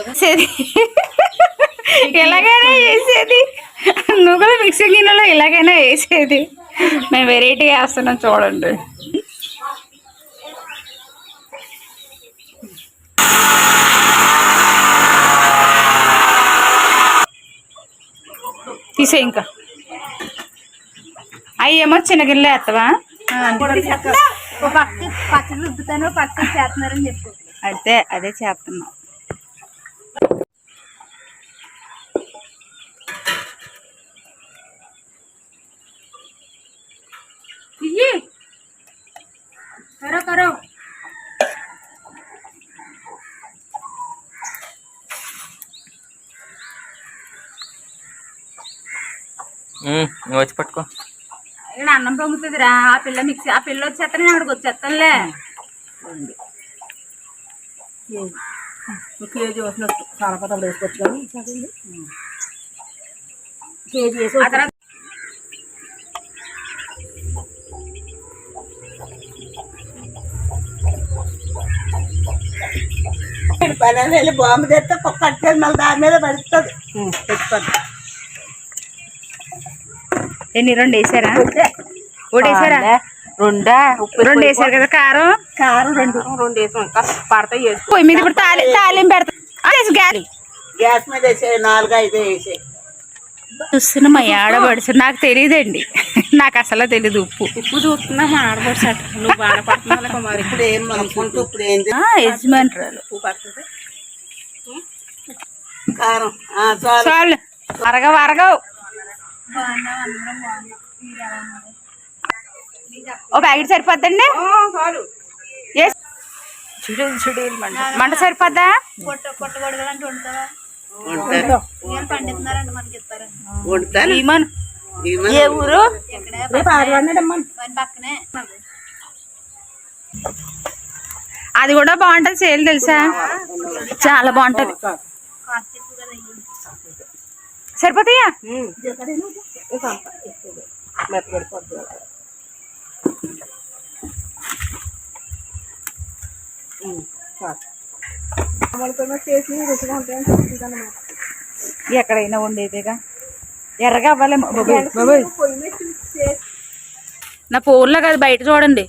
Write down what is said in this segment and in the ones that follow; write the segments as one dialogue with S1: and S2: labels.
S1: చేసేది ఎలాగైనా వేసేది నువ్వు కూడా మిక్సింగ్ గిన్నెలో ఎలాగైనా వేసేది మేము వెరైటీ వేస్తున్నాం చూడండి. తీసే ఇంకా. అయ్యేమో చిన్న గిన్నెలో వేస్తావా
S2: ఒక పక్క పచ్చడి రుద్దుతాను పక్క చేస్తున్నారని చెప్పు.
S1: అదే అదే చేస్తున్నాం. కరో కరో.
S3: వచ్చి పట్టుకో.
S1: ఇక్కడ అన్నం పొంగుతుందిరా. ఆ పిల్ల మిక్సీ ఆ పిల్ల వచ్చేస్తాను నేను అక్కడికి వచ్చేస్తానులే.
S2: కేజీ వస్తున్నట్టు చాలా పదాలు చదివింది కేజీ వేసి
S1: ఆ తర్వాత
S2: పని వెళ్ళి బాంబు తెస్తే కట్టేది మళ్ళీ దాని మీద పడుతుంది. పెట్టుకోండి.
S1: ఎన్ని రెండు వేసారా? ఒకటి. వేసారా?
S2: రెండా
S1: రెండు వేసారు కదా కారం?
S2: కారం రెండు రెండు వేసాం. ఇంకా పడతాయి
S1: పొయ్యి మీద ఇప్పుడు తాలి తాలింపు పెడతా. గాలి
S2: గ్యాస్. మీద వేసే నాలుగు ఐదు వేసే.
S1: చూస్తున్నా మా ఆడబడుచు నాకు తెలియదండి. నాకు అసలు తెలియదు ఉప్పు.
S2: ఉప్పు చూస్తున్నా ఆడబడి సట్ నువ్వు బాధపడుతున్నావు మరి. ఇప్పుడు ఏం అనుకుంటూ ఇప్పుడు
S1: ఓ ప్యాకెట్ సరిపోద్దండి? మంట. మంట సరిపోద్దా?
S2: వండుతాను.
S1: ఈమన్ ఏ ఊరు? అది కూడా బాగుంటది సేల్ తెలుసా? చాలా బాగుంటది. సరిపోతాయా? ఎక్కడైనా ఉండేదేగా. ఎర్రగా బాబోయ్. నా ఫోన్లో కాదు బయట చూడండి.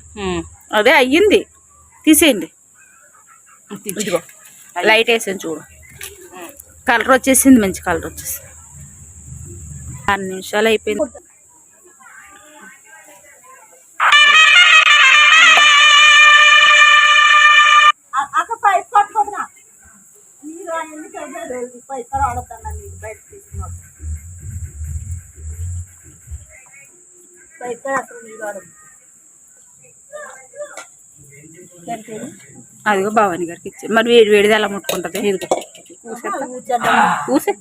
S1: అదే అయ్యింది. తీసేయండి. ఇదిగో. లైట్ వేసాను చూడు. కలర్ వచ్చేసింది మంచి కలర్ వచ్చేసింది. ఆరు నిమిషాలు అయిపోయింది అదిగో భవాని గారికి ఇచ్చాను మరి వేడి వేడిది ఎలా ముట్టుకుంటది? కూసే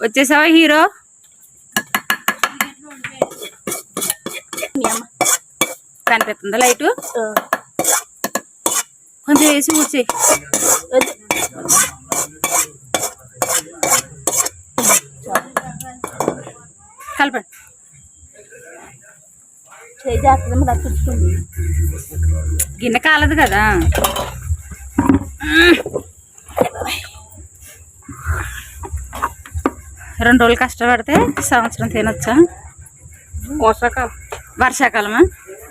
S1: వచ్చేసావా హీరో? కనిపిస్తుందా లైటు? కొంచెం వేసి ఊడ్చే కలపండి. గిన్నె కాలదు కదా. రెండు రోజులు కష్టపడితే సంవత్సరం తినొచ్చా?
S2: వర్షాకాలం.
S1: వర్షాకాలమా?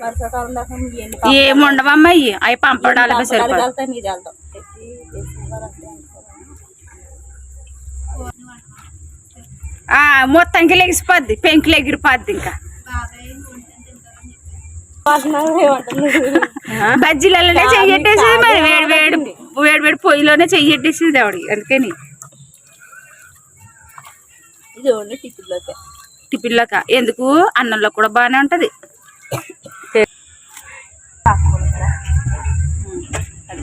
S2: వర్షాకాలం దాకా ఎన్ని
S1: ఏం ఉండవమ్మా అవి పంపడాలి మొత్తానికి లెగిసిపోద్ది పెంకులు ఎగిరిపోద్ది ఇంకా. బజ్జీలలోనే చెయ్యట్టేసేది మరి? వేడి వేడి వేడి వేడి పొయ్యిలోనే చెయ్యట్టేసేది ఆవిడ అందుకని.
S2: ఓన్లీ టిఫిన్లోకే.
S1: టిఫిన్లోక? ఎందుకు? అన్నంలో కూడా బాగానే ఉంటది.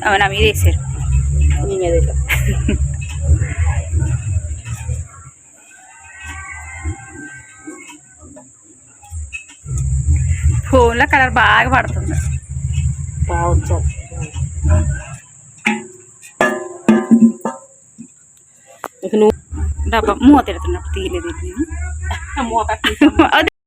S1: అవునా మీరు వేసారు.
S2: మీ మీద.
S1: ఫోన్లో కలర్ బాగా పడుతుంది.
S2: బాగా వచ్చారు.
S1: డబ్బా మూత ఎడుతున్నప్పుడు తీయలేదు నేను.
S2: మూత